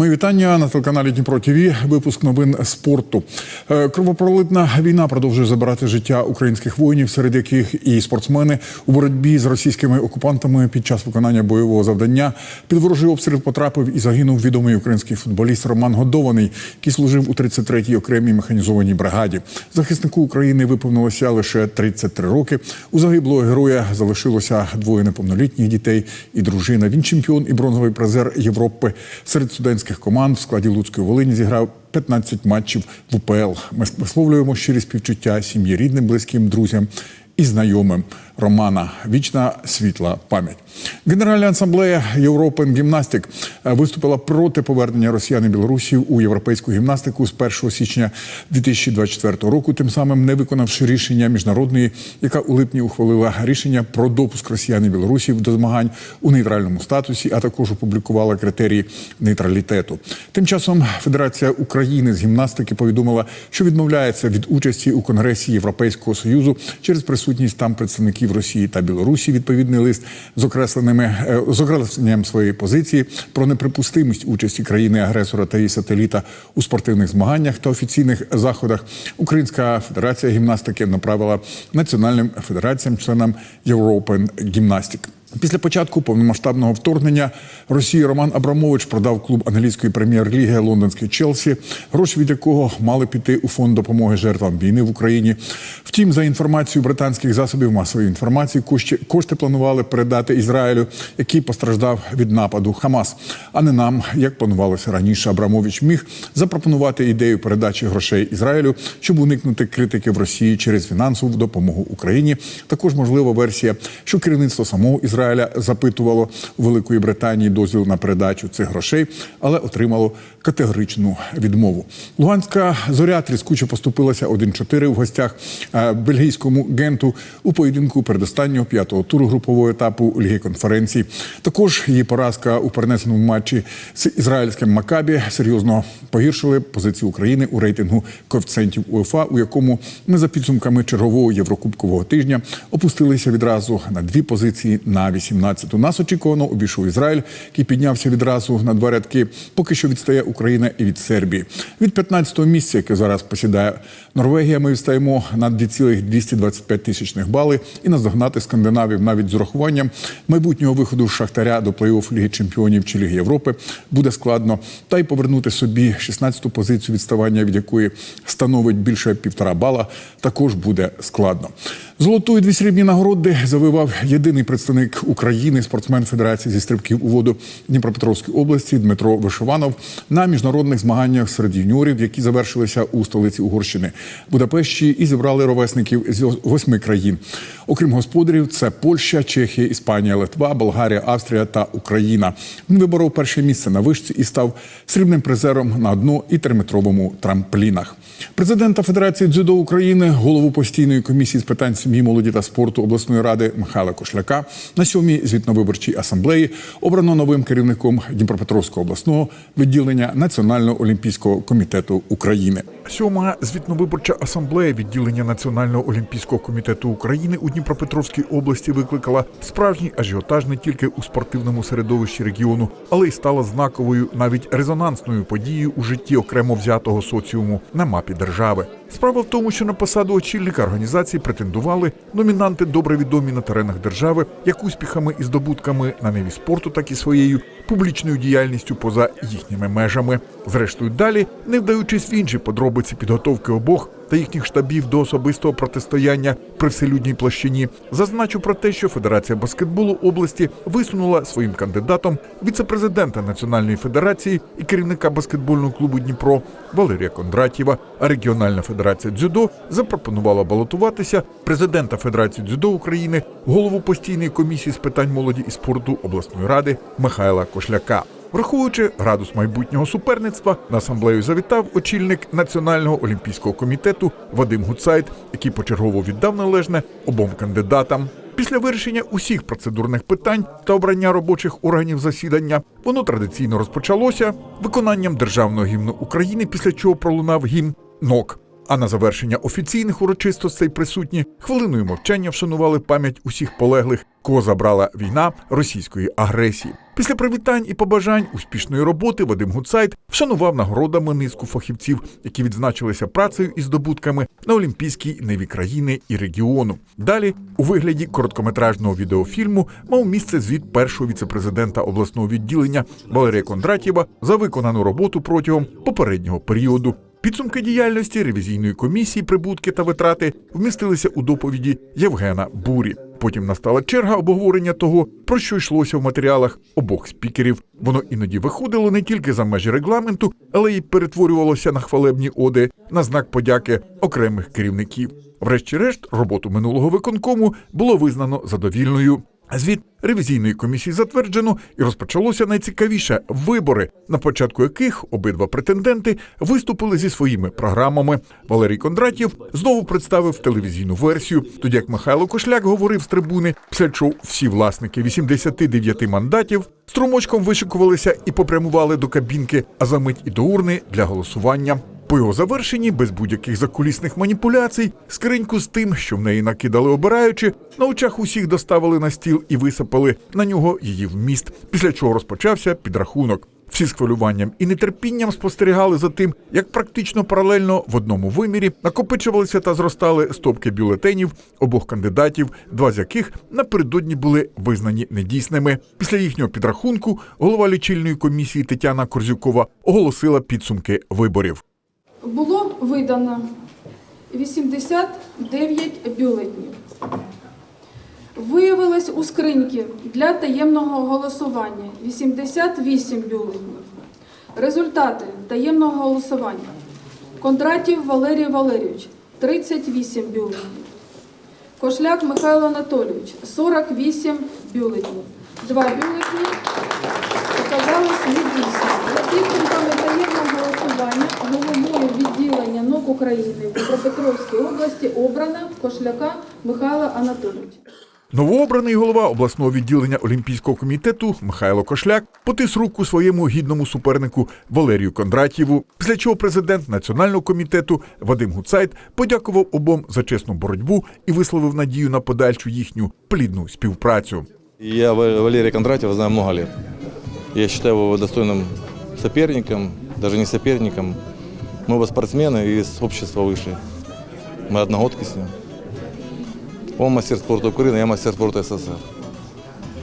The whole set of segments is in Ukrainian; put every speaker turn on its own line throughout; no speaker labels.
Мої вітання на телеканалі Дніпро ТВ. Випуск новин спорту. Е, Кровопролитна війна продовжує забирати життя українських воїнів, серед яких і спортсмени у боротьбі з російськими окупантами під час виконання бойового завдання. Під ворожий обстріл потрапив і загинув відомий український футболіст Роман Годований, який служив у 33-й окремій механізованій бригаді. Захиснику України виповнилося лише 33 роки. У загиблого героя залишилося двоє неповнолітніх дітей і дружина. Він чемпіон і бронзовий призер Європи серед студентських команд в складі Луцької Волині зіграв 15 матчів в УПЛ. Ми висловлюємо щирі співчуття сім'ї рідним, близьким, друзям і знайомим Романа. Вічна світла пам'ять. Генеральна асамблея Європен Гімнастик виступила проти повернення росіян і білорусів у європейську гімнастику з 1 січня 2024 року, тим самим не виконавши рішення міжнародної, яка у липні ухвалила рішення про допуск росіян і білорусів до змагань у нейтральному статусі, а також опублікувала критерії нейтралітету. Тим часом Федерація України з гімнастики повідомила, що відмовляється від участі у конгресі Європейського союзу через присутність там представників Росії та Білорусі. Відповідний лист з окресленими е, з окресленням своєї позиції про неприпустимість участі країни-агресора та її сателіта у спортивних змаганнях та офіційних заходах. Українська федерація гімнастики направила національним федераціям, членам European Gymnastic. Після початку повномасштабного вторгнення Росії Роман Абрамович продав клуб англійської прем'єр-ліги лондонський Челсі, гроші від якого мали піти у фонд допомоги жертвам війни в Україні. Втім, за інформацією британських засобів масової інформації, кошти, кошти планували передати Ізраїлю, який постраждав від нападу Хамас, а не нам, як планувалося раніше. Абрамович міг запропонувати ідею передачі грошей Ізраїлю, щоб уникнути критики в Росії через фінансову допомогу Україні. Також можлива версія, що керівництво самого Ізраїля запитувало Великої Британії дозвіл на передачу цих грошей, але отримало категоричну відмову. Луганська зоря тріскуче поступилася 1-4 в гостях е, бельгійському генту у поєдинку передостаннього п'ятого туру групового етапу Ліги конференцій. Також її поразка у перенесеному матчі з ізраїльським Макабі серйозно погіршили позицію України у рейтингу коефіцієнтів УЄФА, у якому ми за підсумками чергового єврокубкового тижня опустилися відразу на дві позиції на 18-ту. Нас очікувано обійшов Ізраїль, який піднявся відразу на два рядки. Поки що відстає Україна і від Сербії. Від 15-го місця, яке зараз посідає Норвегія, ми відстаємо на 2,225 тисячних бали і наздогнати скандинавів навіть з урахуванням майбутнього виходу Шахтаря до плей-офф Ліги Чемпіонів чи Ліги Європи буде складно. Та й повернути собі 16-ту позицію відставання, від якої становить більше півтора бала, також буде складно. Золоту і дві срібні нагороди завивав єдиний представник України, спортсмен Федерації зі стрибків у воду Дніпропетровської області Дмитро Вишованов на міжнародних змаганнях серед юніорів, які завершилися у столиці Угорщини Будапешті, і зібрали ровесників з восьми країн. Окрім господарів, це Польща, Чехія, Іспанія, Литва, Болгарія, Австрія та Україна. Він виборов перше місце на вишці і став срібним призером на одно і триметровому трамплінах. Президента Федерації дзюдо України, голову постійної комісії з питань сім'ї, молоді та спорту обласної ради Михайла Кошляка на сьомій звітно-виборчій асамблеї обрано новим керівником Дніпропетровського обласного відділення Національного олімпійського комітету України.
Сьома звітно-виборча асамблея відділення Національного олімпійського комітету України у Дніпропетровській області викликала справжній ажіотаж не тільки у спортивному середовищі регіону, але й стала знаковою, навіть резонансною подією у житті окремо взятого соціуму на мапі держави. Справа в тому, що на посаду очільника організації претендували номінанти добре відомі на теренах держави, як успіхами і здобутками на ниві спорту, так і своєю публічною діяльністю поза їхніми межами. Зрештою, далі, не вдаючись в інші подробиці підготовки обох та їхніх штабів до особистого протистояння при вселюдній площині, зазначу про те, що Федерація баскетболу області висунула своїм кандидатом віце-президента Національної федерації і керівника баскетбольного клубу Дніпро Валерія Кондратєва. А регіональна федерація дзюдо запропонувала балотуватися президента Федерації дзюдо України, голову постійної комісії з питань молоді і спорту обласної ради Михайла Кошляка. Враховуючи градус майбутнього суперництва, на асамблею завітав очільник Національного олімпійського комітету Вадим Гуцайт, який почергово віддав належне обом кандидатам. Після вирішення усіх процедурних питань та обрання робочих органів засідання воно традиційно розпочалося виконанням державного гімну України, після чого пролунав гімн НОК. А на завершення офіційних урочистостей присутні хвилиною мовчання вшанували пам'ять усіх полеглих, кого забрала війна російської агресії. Після привітань і побажань успішної роботи Вадим Гуцайт вшанував нагородами низку фахівців, які відзначилися працею і здобутками на олімпійській ниві країни і регіону. Далі, у вигляді короткометражного відеофільму, мав місце звіт першого віцепрезидента обласного відділення Валерія Кондратєва за виконану роботу протягом попереднього періоду. Підсумки діяльності ревізійної комісії, прибутки та витрати вмістилися у доповіді Євгена Бурі. Потім настала черга обговорення того, про що йшлося в матеріалах обох спікерів. Воно іноді виходило не тільки за межі регламенту, але й перетворювалося на хвалебні оди на знак подяки окремих керівників. Врешті-решт, роботу минулого виконкому було визнано задовільною. Звіт ревізійної комісії затверджено і розпочалося найцікавіше вибори, на початку яких обидва претенденти виступили зі своїми програмами. Валерій Кондратєв знову представив телевізійну версію, тоді як Михайло Кошляк говорив з трибуни, після всі власники 89 мандатів струмочком вишикувалися і попрямували до кабінки, а за мить і до урни для голосування. По його завершенні, без будь-яких закулісних маніпуляцій, скриньку з тим, що в неї накидали обираючи, на очах усіх доставили на стіл і висипали на нього її вміст, після чого розпочався підрахунок. Всі з хвилюванням і нетерпінням спостерігали за тим, як практично паралельно в одному вимірі накопичувалися та зростали стопки бюлетенів обох кандидатів, два з яких напередодні були визнані недійсними. Після їхнього підрахунку голова лічильної комісії Тетяна Корзюкова оголосила підсумки виборів.
Було видано 89 бюлетнів. Виявилось у скриньки для таємного голосування 88 бюлетнів. Результати таємного голосування. Кондратів Валерій Валерійович 38 бюлетнів. Кошляк Михайло Анатолійович 48 бюлетнів. Два бюлетні оказались недійсними. За підсумками таємного голосування НОК України в Дніпропетровській області обрана Кошляка Михайла Анатолійовича.
Новообраний голова обласного відділення Олімпійського комітету Михайло Кошляк потис руку своєму гідному супернику Валерію Кондратєву. Після чого президент національного комітету Вадим Гуцайт подякував обом за чесну боротьбу і висловив надію на подальшу їхню плідну співпрацю.
Я Ва- Валерия знаю много лет. Я считаю его достойным соперником, даже не соперником. Мы оба спортсмены и из общества вышли. Мы одногодки с ним. Он мастер спорту України, я мастер спорту СССР.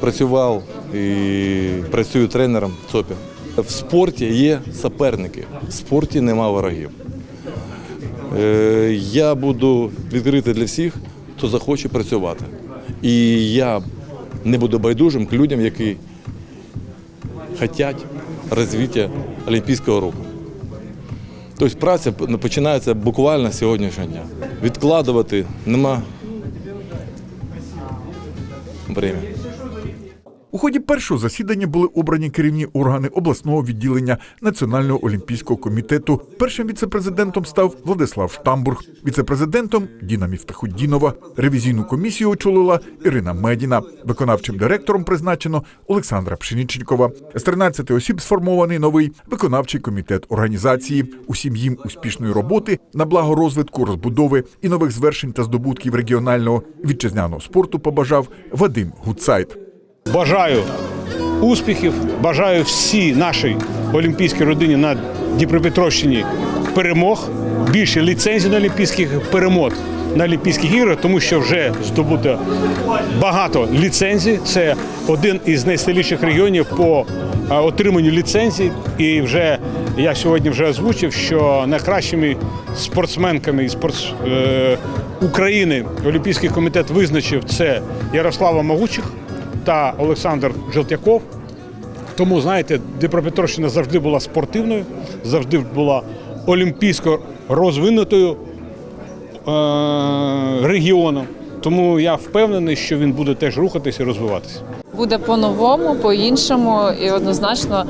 Працював і працюю тренером в ЦОПі. В спорті є суперники, в спорті нема ворогів. Е, Я буду відкритий для всіх, хто захоче працювати. І я не буду байдужим к людям, які хочуть розвиття олімпійського руху. Тобто праця починається буквально з сьогоднішнього дня. Відкладувати нема времени.
У ході першого засідання були обрані керівні органи обласного відділення Національного олімпійського комітету. Першим віцепрезидентом став Владислав Штамбург, віцепрезидентом Діна Міфтахуддінова. Ревізійну комісію очолила Ірина Медіна. Виконавчим директором призначено Олександра Пшенічникова. З 13 осіб сформований новий виконавчий комітет організації. Усім їм успішної роботи на благо розвитку, розбудови і нових звершень та здобутків регіонального вітчизняного спорту побажав Вадим Гуцайт.
Бажаю успіхів, бажаю всій нашій олімпійській родині на Дніпропетровщині перемог, більше ліцензій на олімпійських перемог на Олімпійських іграх, тому що вже здобуто багато ліцензій. Це один із найсильніших регіонів по отриманню ліцензій. І вже я сьогодні вже озвучив, що найкращими спортсменками спортс е, України Олімпійський комітет визначив це Ярослава Могучих та Олександр Желтяков. Тому, знаєте, Дніпропетровщина завжди була спортивною, завжди була олімпійсько розвинутою е- регіоном. Тому я впевнений, що він буде теж рухатися і розвиватися.
буде по-новому, по-іншому і однозначно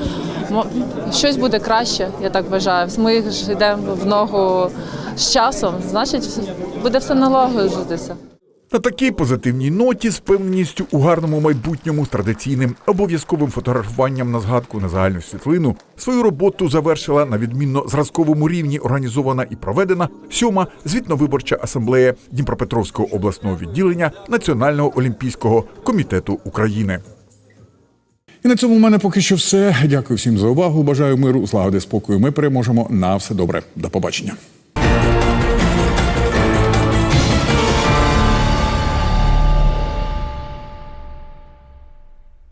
щось буде краще, я так вважаю. Ми ж йдемо в ногу з часом, значить, буде все налагоджуватися.
На такій позитивній ноті з певністю у гарному майбутньому з традиційним обов'язковим фотографуванням на згадку на загальну світлину свою роботу завершила на відмінно зразковому рівні організована і проведена сьома звітно-виборча асамблея Дніпропетровського обласного відділення Національного олімпійського комітету України.
І на цьому в мене поки що все. Дякую всім за увагу. Бажаю миру, злагоди, спокою. Ми переможемо. На все добре. До побачення.